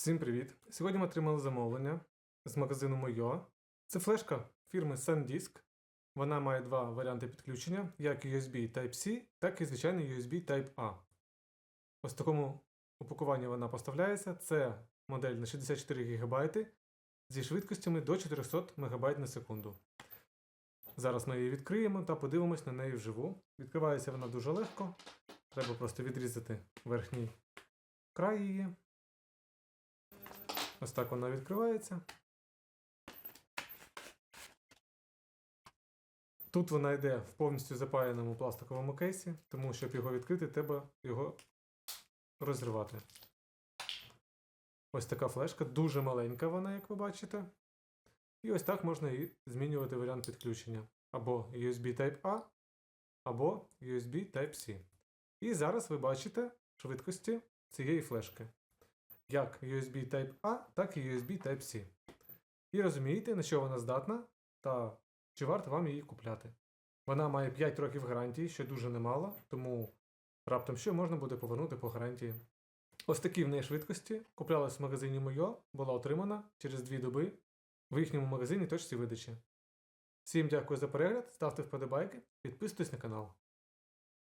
Всім привіт! Сьогодні ми отримали замовлення з магазину Moyo. Це флешка фірми SanDisk. Вона має два варіанти підключення: як USB Type-C, так і звичайний USB Type-A. Ось в такому упакуванні вона поставляється. Це модель на 64 ГБ зі швидкостями до 400 МБ на секунду. Зараз ми її відкриємо та подивимось на неї вживу. Відкривається вона дуже легко. Треба просто відрізати верхній край її. Ось так вона відкривається. Тут вона йде в повністю запаяному пластиковому кейсі, тому щоб його відкрити, треба його розірвати. Ось така флешка, дуже маленька вона, як ви бачите. І ось так можна і змінювати варіант підключення. Або USB Type-A, або USB Type-C. І зараз ви бачите швидкості цієї флешки як USB Type-A, так і USB Type-C. І розумієте, на що вона здатна та чи варто вам її купляти. Вона має 5 років гарантії, що дуже немало, тому раптом що можна буде повернути по гарантії. Ось такі в неї швидкості куплялась в магазині Moyo, була отримана через 2 доби в їхньому магазині точці видачі. Всім дякую за перегляд, ставте вподобайки, підписуйтесь на канал.